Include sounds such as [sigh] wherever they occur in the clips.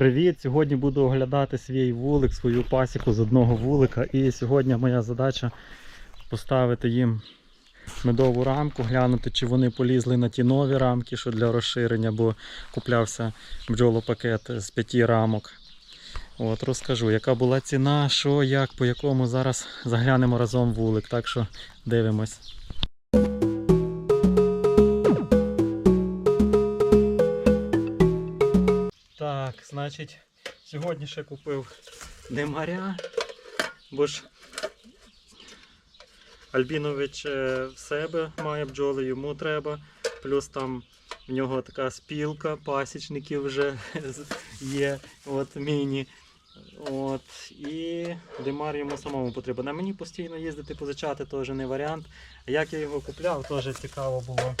Привіт! Сьогодні буду оглядати свій вулик, свою пасіку з одного вулика. І сьогодні моя задача поставити їм медову рамку, глянути, чи вони полізли на ті нові рамки, що для розширення, бо куплявся бджолопакет з п'яти рамок. От, розкажу, яка була ціна, що, як, по якому зараз заглянемо разом вулик. Так що дивимось. Так, значить, сьогодні ще купив демаря, бо ж Альбінович е, в себе має бджоли, йому треба. Плюс там в нього така спілка пасічників вже [laughs] є, от міні. От, і демар йому самому потрібен. А мені постійно їздити позичати теж не варіант. Як я його купляв, теж цікаво було.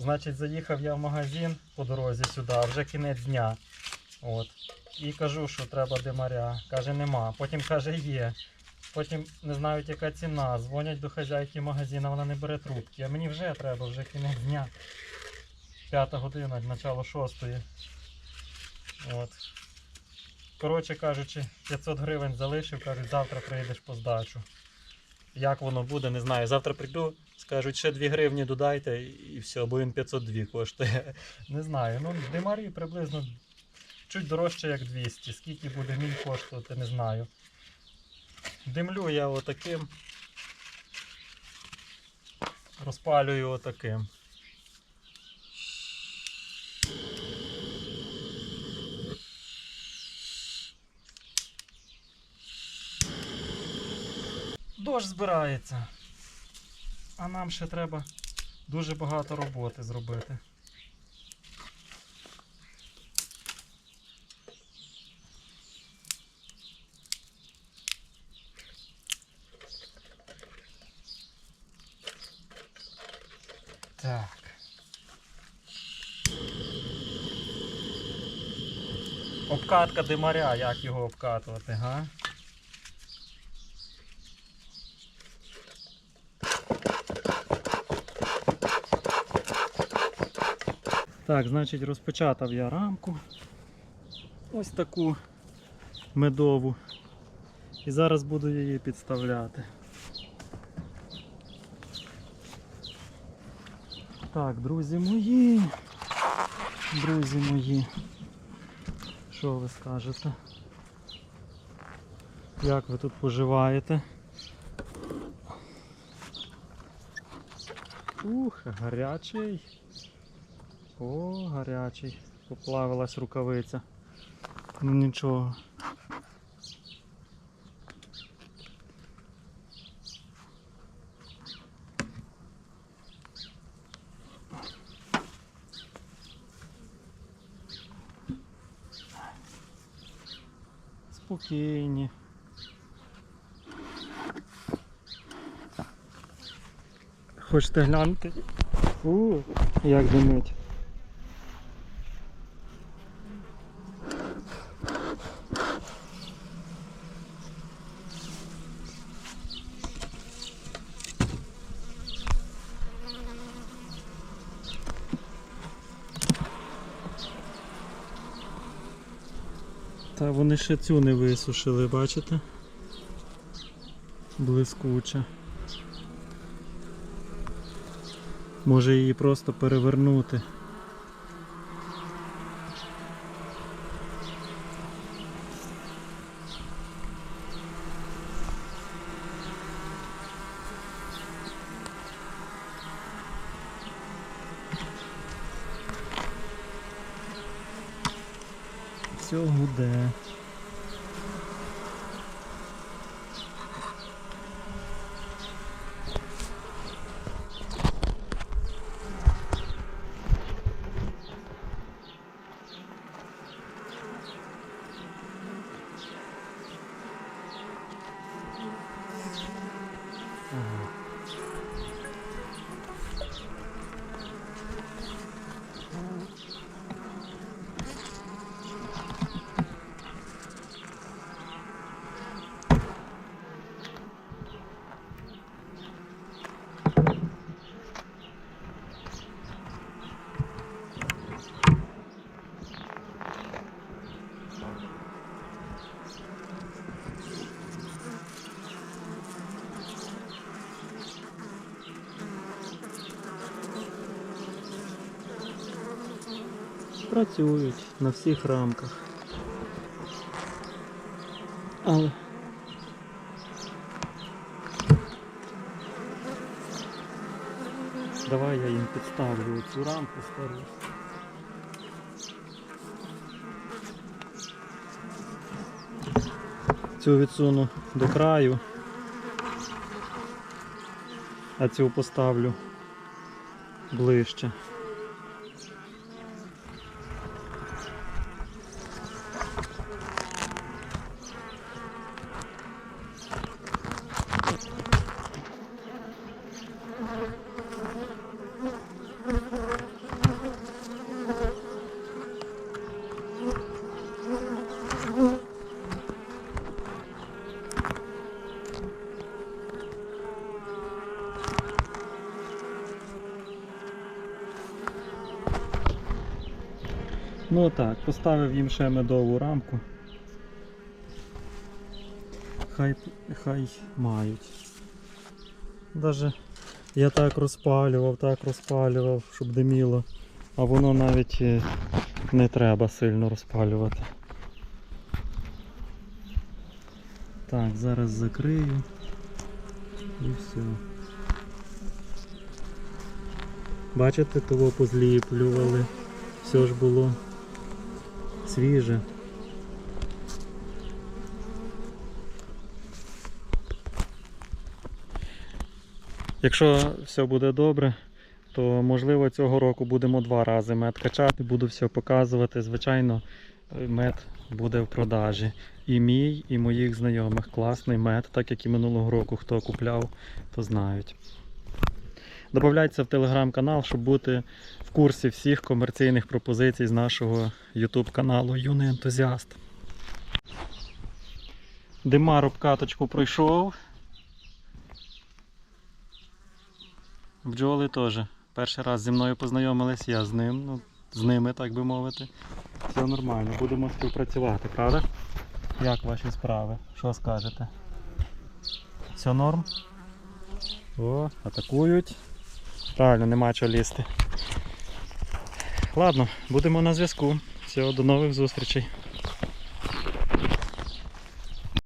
Значить, заїхав я в магазин по дорозі сюди, вже кінець дня. От. І кажу, що треба демаря. Каже, нема. Потім каже, є. Потім не знають, яка ціна. Дзвонять до хазяйки магазину, вона не бере трубки. А мені вже треба, вже кінець дня. П'ята година, начало шостої. От. Коротше кажучи, 500 гривень залишив, кажуть, завтра приїдеш по здачу. Як воно буде, не знаю. Завтра прийду, скажуть, ще 2 гривні додайте і все, бо він 502 коштує. [laughs] Не знаю. Ну, демарі приблизно чуть дорожче, як 200. Скільки буде мій коштувати, не знаю. Димлю я отаким. Розпалюю отаким. Дощ збирається. А нам ще треба дуже багато роботи зробити. Так. Обкатка димаря, як його обкатувати, га? Так, значить розпечатав я рамку. Ось таку медову. І зараз буду її підставляти. Так, друзі мої. Друзі мої. Що ви скажете? Як ви тут поживаєте? Ух, гарячий. О, гарячий. Поплавилась рукавиця. Ну нічого. Спокійні. Хочете глянути? У, як димить. Та вони ще цю не висушили, бачите? Блискуча. Може її просто перевернути. Все гуде. Працюють на всіх рамках. Але. Давай я їм підставлю цю рамку стару. Цю відсуну до краю, а цю поставлю ближче. Ну так, поставив їм ще медову рамку. Хай, хай мають. Даже я так розпалював, так розпалював, щоб диміло, а воно навіть е, не треба сильно розпалювати. Так, зараз закрию і все. Бачите, того позліплювали. Все ж було свіже. Якщо все буде добре, то можливо цього року будемо два рази мед качати, буду все показувати. Звичайно, мед буде в продажі. І мій, і моїх знайомих. Класний мед, так як і минулого року, хто купляв, то знають. Добавляйтеся в телеграм-канал, щоб бути в курсі всіх комерційних пропозицій з нашого YouTube каналу Юний ентузіаст. Димар обкаточку пройшов. Бджоли теж. Перший раз зі мною познайомились, я з ним, ну, з ними, так би мовити. Все нормально, будемо співпрацювати, правда? Як ваші справи? Що скажете? Все норм? О, атакують. Правильно, нема чого лізти. Ладно, будемо на зв'язку. Всього, до нових зустрічей.